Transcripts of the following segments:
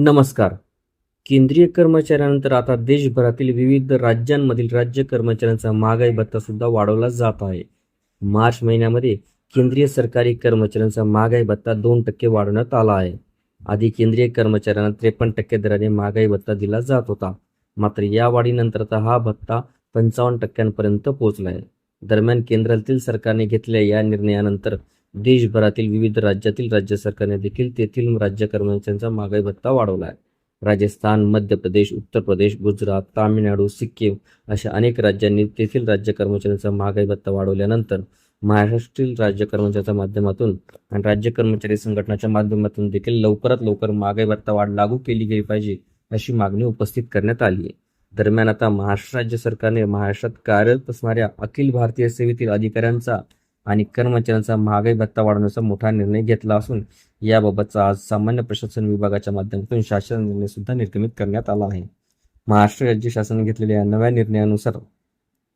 नमस्कार. केंद्रीय कर्मचाऱ्यानंतर आता देशभरातील विविध राज्यांमधील राज्य कर्मचाऱ्यांचा महागाई भत्ता सुद्धा वाढवला जात आहे. मार्च महिन्यामध्ये केंद्रीय सरकारी कर्मचाऱ्यांचा महागाई भत्ता दोन टक्के वाढवण्यात आला आहे. आधी केंद्रीय कर्मचाऱ्यांना त्रेपन्न टक्के दराने महागाई भत्ता दिला जात होता. मात्र या वाढीनंतर आता हा भत्ता पंचावन्न टक्क्यांपर्यंत पोहोचला आहे. दरम्यान केंद्रातील सरकारने घेतलेल्या या निर्णयानंतर देशभरातील विविध राज्यातील राज्य सरकारने देखील तेथील राज्य कर्मचाऱ्यांचा महागाई भत्ता वाढवला आहे. राजस्थान मध्य प्रदेश उत्तर प्रदेश गुजरात तामिळनाडू सिक्कीम अशा अनेक राज्यांनी तेथील राज्य कर्मचाऱ्यांचा महागाई भत्ता वाढवल्यानंतर महाराष्ट्रील राज्य कर्मचाऱ्यांच्या माध्यमातून आणि राज्य कर्मचारी संघटनाच्या माध्यमातून देखील लवकरात लवकर महागाई भत्ता वाढ लागू केली गेली पाहिजे अशी मागणी उपस्थित करण्यात आली आहे. दरम्यान आता महाराष्ट्र राज्य सरकारने महाराष्ट्रात कार्यरत असणाऱ्या अखिल भारतीय सेवेतील अधिकाऱ्यांचा आणि कर्मचाऱ्यांचा महागाई भत्ता वाढवण्याचा मोठा निर्णय घेतला असून याबाबतचा आज सामान्य प्रशासन विभागाच्या माध्यमातून शासन निर्णय सुद्धा निर्गमित करण्यात आला आहे. महाराष्ट्र राज्य शासनाने घेतलेल्या नव्या निर्णयानुसार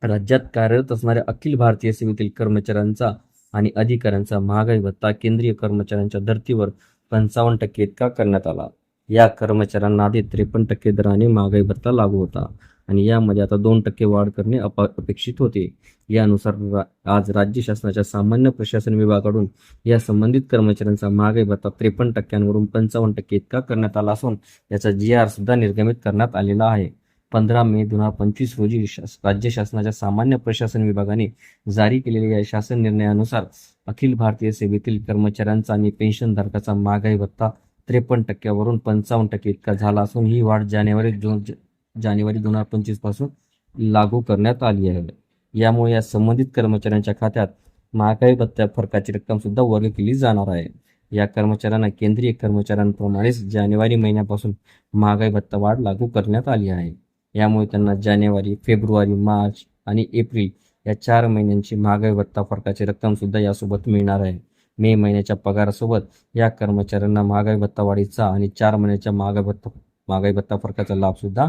राज्यात कार्यरत असणाऱ्या अखिल भारतीय सेवेतील कर्मचाऱ्यांचा आणि अधिकाऱ्यांचा महागाई भत्ता केंद्रीय कर्मचाऱ्यांच्या धर्तीवर पंचावन्न टक्के इतका करण्यात आला. या कर्मचाऱ्यांना आधी त्रेपन्न टक्के दराने महागाई भत्ता लागू होता. आणि यामध्ये आता दोन टक्के वाढ करणे अप अपेक्षित होते. यानुसार रा- आज राज्य शासनाच्या सामान्य प्रशासन विभागाकडून या संबंधित कर्मचाऱ्यांचा महागाई भत्ता त्रेपन्न टक्क्यांवरून पंचावन्न टक्के इतका करण्यात आला असून याचा जी आर सुद्धा निर्गमित करण्यात आलेला आहे. पंधरा मे दोन हजार पंचवीस रोजी शास- राज्य शासनाच्या सामान्य प्रशासन विभागाने जारी केलेल्या या शासन निर्णयानुसार अखिल भारतीय सेवेतील कर्मचाऱ्यांचा आणि पेन्शनधारकाचा महागाई भत्ता त्रेपन्न टक्क्यावरून पंचावन्न टक्के इतका झाला असून ही वाढ जानेवारी दोन जानेवारी दोन हजार पंचवीसपासून लागू करण्यात आली आहे. यामुळे या संबंधित कर्मचाऱ्यांच्या खात्यात महागाई भत्त्या फरकाची रक्कम सुद्धा वर्ग केली जाणार आहे. या कर्मचाऱ्यांना केंद्रीय कर्मचाऱ्यांप्रमाणेच जानेवारी महिन्यापासून महागाई भत्ता वाढ लागू करण्यात आली आहे. यामुळे त्यांना जानेवारी फेब्रुवारी मार्च आणि एप्रिल या चार महिन्यांची महागाई भत्ता फरकाची रक्कम सुद्धा यासोबत मिळणार आहे. मे महिन्याच्या पगारासोबत या कर्मचाऱ्यांना महागाई भत्ता वाढीचा आणि चार महिन्याच्या महागाई भत्ता महागाई भत्ता फरकाचा लाभ सुद्धा